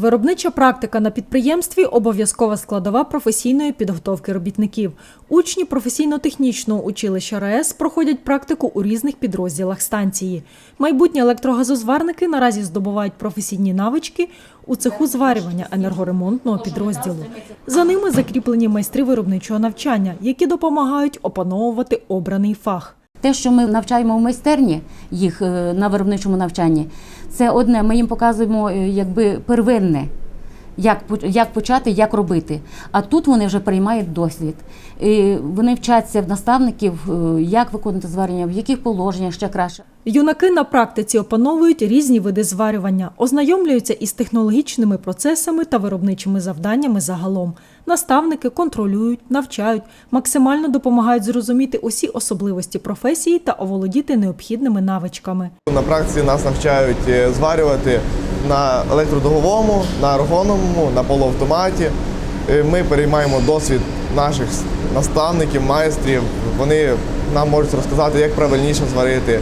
Виробнича практика на підприємстві обов'язкова складова професійної підготовки робітників. Учні професійно-технічного училища РАЕС проходять практику у різних підрозділах станції. Майбутні електрогазозварники наразі здобувають професійні навички у цеху зварювання енергоремонтного підрозділу. За ними закріплені майстри виробничого навчання, які допомагають опановувати обраний фах. Те, що ми навчаємо в майстерні їх е, на виробничому навчанні, це одне. Ми їм показуємо е, якби первинне, як, як почати, як робити. А тут вони вже приймають досвід. І вони вчаться в наставників, е, як виконувати зварення, в яких положеннях ще краще. Юнаки на практиці опановують різні види зварювання, ознайомлюються із технологічними процесами та виробничими завданнями загалом. Наставники контролюють, навчають, максимально допомагають зрозуміти усі особливості професії та оволодіти необхідними навичками. На практиці нас навчають е, зварювати на електродуговому, на аргоновому, на полуавтоматі. Е, Ми переймаємо досвід наших наставників, майстрів. Вони нам можуть розказати, як правильніше зварити,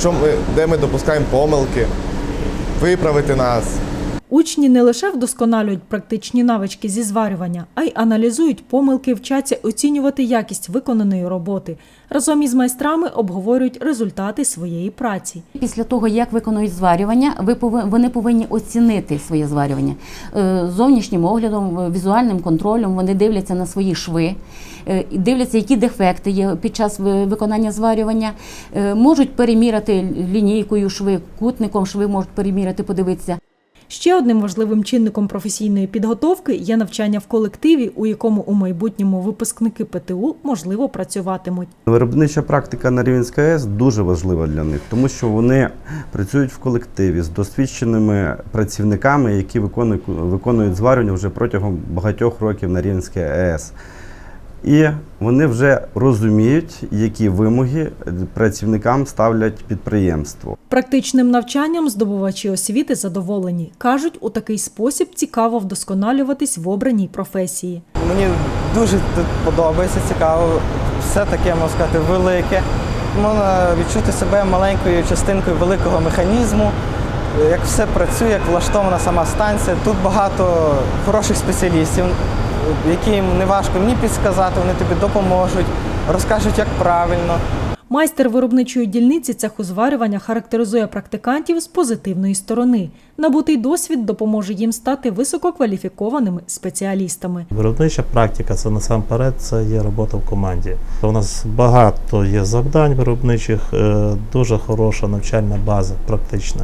що ми, де ми допускаємо помилки, виправити нас. Учні не лише вдосконалюють практичні навички зі зварювання, а й аналізують помилки, вчаться оцінювати якість виконаної роботи. Разом із майстрами обговорюють результати своєї праці. Після того, як виконують зварювання, вони повинні оцінити своє зварювання Е, зовнішнім оглядом, е, візуальним контролем. Вони дивляться на свої шви, е, дивляться, які дефекти є під час виконання зварювання. Можуть переміряти лінійкою шви, кутником шви можуть переміряти, подивитися. Ще одним важливим чинником професійної підготовки є навчання в колективі, у якому у майбутньому випускники ПТУ можливо працюватимуть. Виробнича практика на Рівненській АЕС дуже важлива для них, тому що вони працюють в колективі з досвідченими працівниками, які виконують, виконують зварювання вже протягом багатьох років на Рівненській АЕС. І вони вже розуміють, які вимоги працівникам ставлять підприємство. Практичним навчанням здобувачі освіти задоволені. Кажуть, у такий спосіб цікаво вдосконалюватись в обраній професії. Мені дуже тут подобається, цікаво. Все таке, можна сказати, велике. Можна відчути себе маленькою частинкою великого механізму, як все працює, як влаштована сама станція. Тут багато хороших спеціалістів, яким не важко ні підсказати, вони тобі допоможуть, розкажуть, як правильно. Майстер виробничої дільниці цеху зварювання характеризує практикантів з позитивної сторони. Набутий досвід допоможе їм стати висококваліфікованими спеціалістами. Виробнича практика це насамперед це є робота в команді. У нас багато є завдань виробничих, е, дуже хороша навчальна база, практична.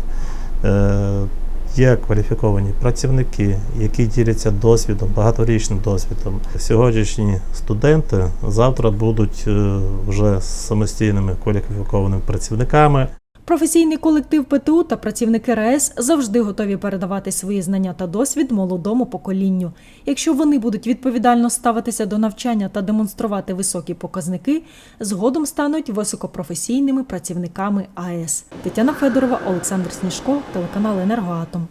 Є кваліфіковані працівники, які діляться досвідом, багаторічним досвідом. Сьогоднішні студенти завтра будуть е, вже самостійними кваліфікованими працівниками. Професійний колектив ПТУ та працівники РАЕС завжди готові передавати свої знання та досвід молодому поколінню. Якщо вони будуть відповідально ставитися до навчання та демонструвати високі показники, згодом стануть високопрофесійними працівниками АЕС. Тетяна Федорова, Олександр Сніжко, телеканал Енергоатом.